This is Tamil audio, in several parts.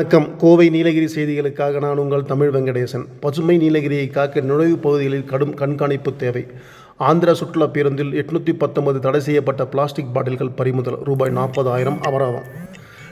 வணக்கம். கோவை நீலகிரி செய்திகளுக்காக நான் உங்கள் தமிழ் வெங்கடேசன். பசுமை நீலகிரியை காக்க நுழைவுப் பகுதிகளில் கடும் கண்காணிப்பு தேவை. ஆந்திரா சுற்றுலா பேருந்தில் எட்நூற்றி பத்தொன்பது தடை செய்யப்பட்ட பிளாஸ்டிக் பாட்டில்கள் பறிமுதல் ரூபாய் நாற்பதாயிரம் அபராதம்.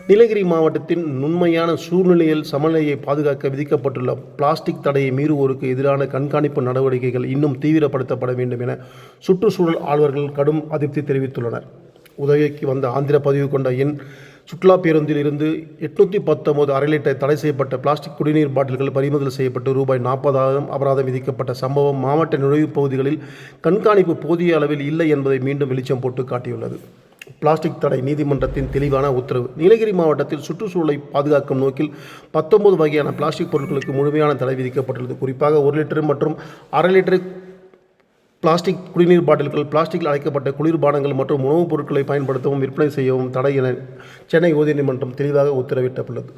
நீலகிரி மாவட்டத்தின் நுண்மையான சூழ்நிலையில் சமநிலையை பாதுகாக்க விதிக்கப்பட்டுள்ள பிளாஸ்டிக் தடையை மீறுவோருக்கு எதிரான கண்காணிப்பு நடவடிக்கைகள் இன்னும் தீவிரப்படுத்தப்பட வேண்டும் என சுற்றுச்சூழல் ஆழ்வர்கள் கடும் அதிருப்தி தெரிவித்துள்ளனர். உதவிக்கு வந்த ஆந்திர பதிவு கொண்ட எண் சுற்றுலா பேருந்தில் இருந்து எட்நூற்றி பத்தொன்பது அரை லிட்டர் தடை செய்யப்பட்ட பிளாஸ்டிக் குடிநீர் பாட்டில்கள் பறிமுதல் செய்யப்பட்டு ரூபாய் நாற்பதாயிரம் அபராதம் விதிக்கப்பட்ட சம்பவம் மாவட்ட நுழைவுப் பகுதிகளில் கண்காணிப்பு போதிய அளவில் இல்லை என்பதை மீண்டும் வெளிச்சம் போட்டு காட்டியுள்ளது. பிளாஸ்டிக் தடை நீதிமன்றத்தின் தெளிவான உத்தரவு. நீலகிரி மாவட்டத்தில் சுற்றுச்சூழலை பாதுகாக்கும் நோக்கில் பத்தொன்பது வகையான பிளாஸ்டிக் பொருட்களுக்கு முழுமையான தடை விதிக்கப்பட்டுள்ளது. குறிப்பாக ஒரு லிட்டர் மற்றும் அரை லிட்டர் பிளாஸ்டிக் குடிநீர் பாட்டில்கள் பிளாஸ்டிக்கில் அடைக்கப்பட்ட குளிர்பானங்கள் மற்றும் உணவுப் பொருட்களை பயன்படுத்தவும் விற்பனை செய்யவும் தடை என சென்னை உயர்நீதிமன்றம் தெளிவாக உத்தரவிட்டுள்ளது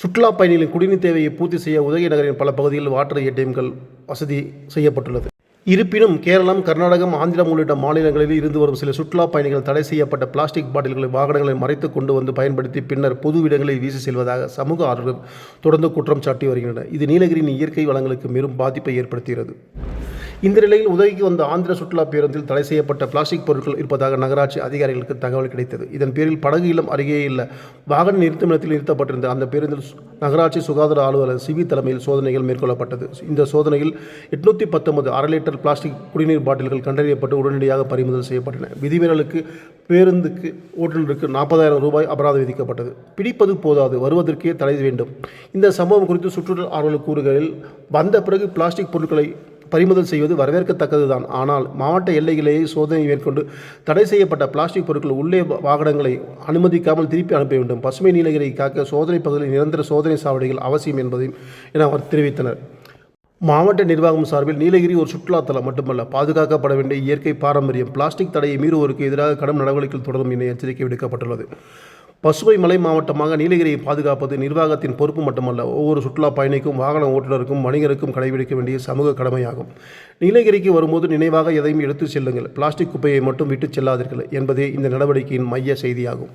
சுற்றுலா பயணிகளின் குடிநீர் தேவையை பூர்த்தி செய்ய உதகை நகரின் பல பகுதிகளில் வாட்டர் ஏடிஎம்கள் வசதி செய்யப்பட்டுள்ளது. இருப்பினும் கேரளம் கர்நாடகம் ஆந்திரம் உள்ளிட்ட மாநிலங்களில் இருந்து வரும் சில சுற்றுலா பயணிகள் தடை செய்யப்பட்ட பிளாஸ்டிக் பாட்டில்களை வாகனங்களை மறைத்து கொண்டு வந்து பயன்படுத்தி பின்னர் பொது இடங்களில் வீசி செல்வதாக சமூக ஆர்வலர்கள் தொடர்ந்து குற்றம் சாட்டி வருகின்றனர். இது நீலகிரியின் இயற்கை வளங்களுக்கு பெரும் பாதிப்பை ஏற்படுத்துகிறது இந்த நிலையில் உதவிக்கு வந்த ஆந்திர சுற்றுலா பேருந்தில் தடை செய்யப்பட்ட பிளாஸ்டிக் பொருட்கள் இருப்பதாக நகராட்சி அதிகாரிகளுக்கு தகவல் கிடைத்தது. இதன் பேரில் படகு இல்லம் அருகே இல்லை வாகன நிறுத்துமிடத்தில் நிறுத்தப்பட்டிருந்த அந்த பேருந்தில் சு- நகராட்சி சுகாதார அலுவலர் சிவி தலைமையில் சோதனைகள் மேற்கொள்ளப்பட்டது. இந்த சோதனையில் எட்நூற்றி பத்தொன்பது அரை லிட்டர் பிளாஸ்டிக் குடிநீர் பாட்டில்கள் கண்டறியப்பட்டு உடனடியாக பறிமுதல் செய்யப்பட்டன. விதிமீறலுக்கு பேருந்துக்கு ஓட்டுநருக்கு நாற்பதாயிரம் ரூபாய் அபராதம் விதிக்கப்பட்டது. பிடிப்பது போதாது வருவதற்கே தடை வேண்டும். இந்த சம்பவம் குறித்து சுற்றுலா ஆர்வலர் கூறுகையில் வந்த பிறகு பிளாஸ்டிக் பொருட்களை பறிமுதல் செய்வது வரவேற்கத்தக்கதுதான். ஆனால் மாவட்ட எல்லைகளிலேயே சோதனை மேற்கொண்டு தடை செய்யப்பட்ட பிளாஸ்டிக் பொருட்கள் உள்ளே வாகனங்களை அனுமதிக்காமல் திருப்பி அனுப்ப வேண்டும். பசுமை நீலகிரி காக்க சோதனை பகுதியில் நிரந்தர சோதனை சாவடிகள் அவசியம் என்பதையும் என அவர் தெரிவித்தனர். மாவட்ட நிர்வாகம் சார்பில் நீலகிரி ஒரு சுற்றுலாத்தலம் மட்டுமல்ல பாதுகாக்கப்பட வேண்டிய இயற்கை பாரம்பரியம் பிளாஸ்டிக் தடையை மீறுவோருக்கு எதிராக கடும் நடவடிக்கைகள் தொடரும் என எச்சரிக்கை விடுக்கப்பட்டுள்ளது. பசுவை மலை மாவட்டமாக நீலகிரியை பாதுகாப்பது நிர்வாகத்தின் பொறுப்பு மட்டுமல்ல ஒவ்வொரு சுற்றுலா பயணிக்கும் வாகன ஓட்டுநருக்கும் வணிகருக்கும் கடைபிடிக்க வேண்டிய சமூக கடமையாகும். நீலகிரிக்கு வரும்போது நினைவாக எதையும் எடுத்துச் செல்லுங்கள். பிளாஸ்டிக் குப்பையை மட்டும் விட்டுச் செல்லாதீர்கள் என்பதே இந்த நடவடிக்கையின் மைய செய்தியாகும்.